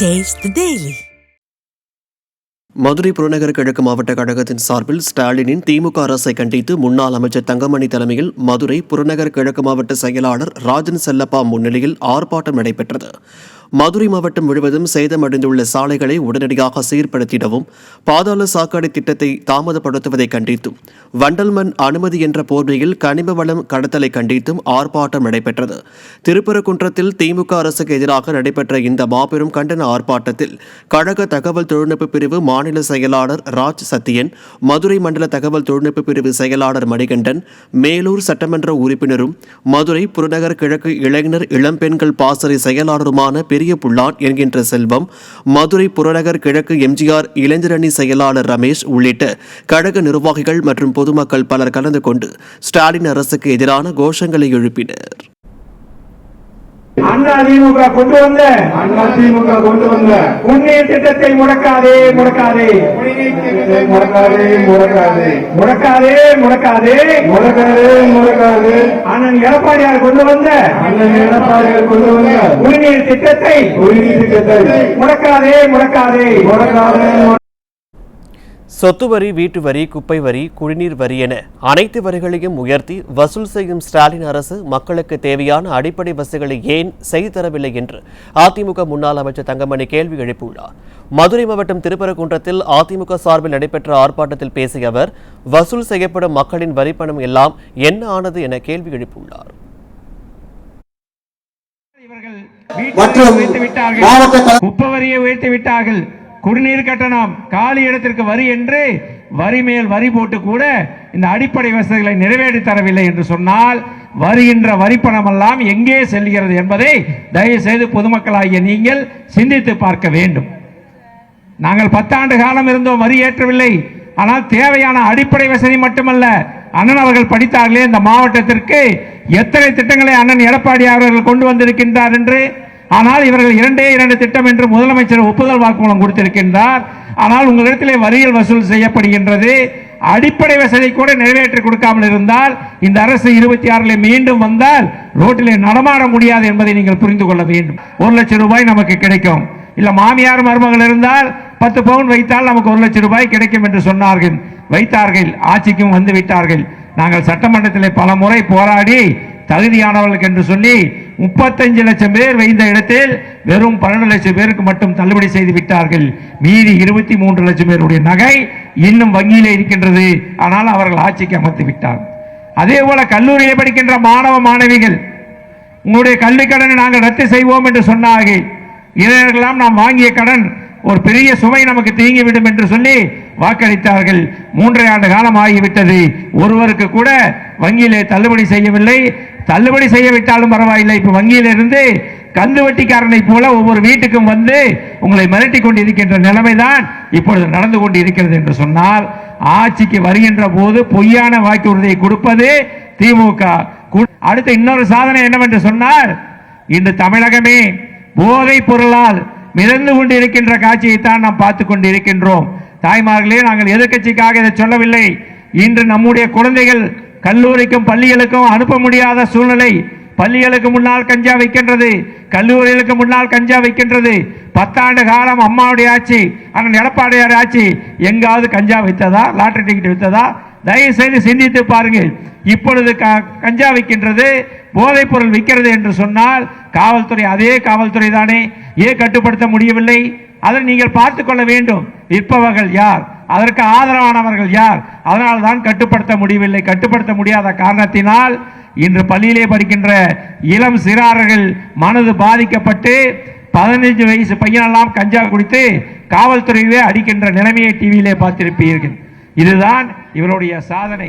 Taste daily Madurai புறநகர் கிழக்கு மாவட்ட கழகத்தின் சார்பில் ஸ்டாலினின் திமுக அரசை கண்டித்து முன்னாள் அமைச்சர் தங்கமணி தலைமையில் மதுரை புறநகர் கிழக்கு மாவட்ட செயலாளர் ராஜன் செல்லப்பா முன்னிலையில் ஆர்ப்பாட்டம் நடைபெற்றது. மதுரை மாவட்டம் முழுவதும் சேதமடைந்துள்ள சாலைகளை உடனடியாக சீர்படுத்திடவும் பாதாள சாக்கடை திட்டத்தை தாமதப்படுத்துவதை கண்டித்தும் வண்டல் மண் அனுமதி என்ற போர்வையில் கனிம வளம் கடத்தலை கண்டித்தும் ஆர்ப்பாட்டம் நடைபெற்றது. திருப்பரங்குன்றத்தில் திமுக அரசுக்கு எதிராக நடைபெற்ற இந்த மாபெரும் கண்டன ஆர்ப்பாட்டத்தில் கழக தகவல் தொழில்நுட்ப பிரிவு மாநில செயலாளர் ராஜ் சத்தியன் மதுரை மண்டல தகவல் தொழில்நுட்ப பிரிவு செயலாளர் மணிகண்டன் மேலூர் சட்டமன்ற உறுப்பினரும் மதுரை புறநகர் கிழக்கு இளைஞர் இளம்பெண்கள் பாசறை செயலாளருமான பெரிய புள்ளான் என்கின்ற செல்வம் மதுரை புறநகர் கிழக்கு எம்ஜிஆர் இளைஞரணி செயலாளர் ரமேஷ் உள்ளிட்ட கழக நிர்வாகிகள் மற்றும் பொதுமக்கள் பலர் கலந்து கொண்டு ஸ்டாலின் அரசுக்கு எதிரான கோஷங்களை எழுப்பினர். அண்ணா திமுக கொண்டு வந்த. அண்ணா திமுக கொண்டு வந்த. குடிநீர் திட்டத்தை முடக்காதே முடக்காதே. திட்டத்தை முடக்காதே முடக்காதே. முடக்காதே முடக்காதே. முடக்காதே முடக்காதே. அண்ணன் எடப்பாடியார் கொண்டு வந்த. அண்ணன் எடப்பாடியார் கொண்டு வந்த. குடிநீர் திட்டத்தை குடிநீர் திட்டத்தை முடக்காதே. முடக்காதே முடக்காதே. சொத்து வரி வீட்டு வரி குப்பை வரி குடிநீர் வரி என அனைத்து வரிகளையும் உயர்த்தி வசூல் செய்யும் ஸ்டாலின் அரசு மக்களுக்கு தேவையான அடிப்படை வசதிகளை ஏன் செய்து தரவில்லை என்று அதிமுக முன்னாள் அமைச்சர் தங்கமணி கேள்வி எழுப்பியுள்ளார். மதுரை மாவட்டம் திருப்பரங்குன்றத்தில் அதிமுக சார்பில் நடைபெற்ற ஆர்ப்பாட்டத்தில் பேசிய அவர் வசூல் செய்யப்படும் மக்களின் வரிப்பணம் எல்லாம் என்ன ஆனது என கேள்வி எழுப்பியுள்ளார். மற்றும் மாவட்ட குப்பை வரியை உயர்த்தி விட்டார்கள். குடிநீர் கட்டணம் காலி இடத்திற்கு வரி என்று வரி மேல் வரி போட்டு கூட இந்த அடிப்படை வசதிகளை நிறைவேற்றி தரவில்லை என்று சொன்னால் வருகின்ற வரிப்பணம் எல்லாம் எங்கே செல்கிறது என்பதை தயவு செய்து பொதுமக்களாகிய நீங்கள் சிந்தித்து பார்க்க வேண்டும். நாங்கள் பத்தாண்டு காலம் இருந்தோம் வரி ஏற்றவில்லை. ஆனால் தேவையான அடிப்படை வசதி மட்டுமல்ல. அண்ணன் அவர்கள் படித்தார்களே இந்த மாவட்டத்திற்கு எத்தனை திட்டங்களை அண்ணன் எடப்பாடி அவர்கள் கொண்டு வந்திருக்கின்றார் என்று ஆனால் இவர்கள் இரண்டே இரண்டு திட்டம் என்று முதலமைச்சர் ஒப்புதல் வாக்குமூலம் கொடுத்திருக்கின்றார். ஆனால் உங்களிடத்திலே வரிகள் வசூல் செய்யப்படுகின்றது. அடிப்படை வசதி கூட நிறைவேற்றி கொடுக்காமல் இருந்தால் இந்த அரசு இருபத்தி ஆறுல மீண்டும் வந்தால் ரோட்டிலே நடமாட முடியாது என்பதை நீங்கள் புரிந்து கொள்ள வேண்டும். ஒரு லட்சம் ரூபாய் நமக்கு கிடைக்கும். இல்ல மாமியார் மருமகள் இருந்தால் பத்து பவுன் வைத்தால் நமக்கு ஒரு லட்சம் ரூபாய் கிடைக்கும் என்று சொன்னார்கள். வைத்தார்கள். ஆட்சிக்கும் வந்து விட்டார்கள். நாங்கள் சட்டமன்றத்தில் பல முறை போராடி தகுதியானவர்களுக்கு என்று சொல்லி முப்பத்தஞ்சு லட்சம் பேர் வைத்த இடத்தில் வெறும் பன்னெண்டு லட்சம் பேருக்கு மட்டும் தள்ளுபடி செய்து விட்டார்கள். மீதி இருபத்தி மூன்று லட்சம் பேருடைய நகை இன்னும் வங்கியிலே இருக்கின்றது. ஆனால் அவர்கள் ஆட்சிக்கு அமர்த்தி விட்டார். அதே போல கல்லூரியை படிக்கின்ற மாணவ மாணவிகள் உங்களுடைய கல்வி கடனை நாங்கள் ரத்து செய்வோம் என்று சொன்னார்கள். இளைஞர்களெல்லாம் நாம் வாங்கிய கடன் ஒரு பெரிய சுமை நமக்கு தீங்கிவிடும் என்று சொல்லி வாக்களித்தார்கள். மூன்றரை ஆண்டு காலம் ஆகிவிட்டது. ஒருவருக்கு கூட வங்கியிலே தள்ளுபடி செய்யவில்லை. தள்ளுபடி செய்யவிட்டாலும் பரவாயில்லை. இப்ப வங்கியிலிருந்து கந்து வட்டிக்காரனை போல ஒவ்வொரு வீட்டுக்கும் வந்து உங்களை மிரட்டி கொண்டு இருக்கின்ற நிலைமைதான் இப்பொழுது நடந்து கொண்டு இருக்கிறது என்று சொன்னால் ஆட்சிக்கு வருகின்ற போது பொய்யான வாக்குறுதியை கொடுப்பது திமுக. கு- அடுத்த இன்னொரு சாதனை என்னவென்று சொன்னால் இன்று தமிழகமே போதைப் பொருளால் மிதந்து கொண்டு இருக்கின்ற காட்சியைத்தான் நாம் பார்த்து கொண்டு இருக்கின்றோம் தாய்மார்களே நாங்கள் எதிர்க்கட்சிக்காக இதை சொல்லவில்லை. இன்று நம்முடைய குழந்தைகள் கல்லூரிக்கும் பள்ளிகளுக்கும் அனுப்ப முடியாத சூழ்நிலை பள்ளிகளுக்கு முன்னால் கஞ்சா வைக்கின்றது. கல்லூரிகளுக்கு முன்னால் கஞ்சா வைக்கின்றது. பத்தாண்டு காலம் அம்மாவுடைய ஆட்சி அண்ணன் எடப்பாடியார் ஆட்சி எங்காவது கஞ்சா வைத்ததா? Lottery ticket வித்ததா? தயவு செய்து சிந்தித்து பாருங்கள். இப்பொழுது க- கஞ்சா விற்கின்றது போதைப் பொருள் விற்கிறது என்று சொன்னால் காவல்துறை அதே காவல்துறை தானே ஏன் கட்டுப்படுத்த முடியவில்லை? அதை நீங்கள் பார்த்துக்கொள்ள வேண்டும். விற்பவர்கள் யார்? அதற்கு ஆதரவானவர்கள் யார்? அதனால் தான் கட்டுப்படுத்த முடியவில்லை. கட்டுப்படுத்த முடியாத காரணத்தினால் இன்று பள்ளியிலே படிக்கின்ற இளம் சிறார்கள் மனது பாதிக்கப்பட்டு பதினைஞ்சு வயசு பையனெல்லாம் கஞ்சா குடித்து காவல்துறையே அடிக்கின்ற நிலைமையை டிவியிலே பார்த்திருப்பீர்கள். இதுதான் இவருடைய சாதனை.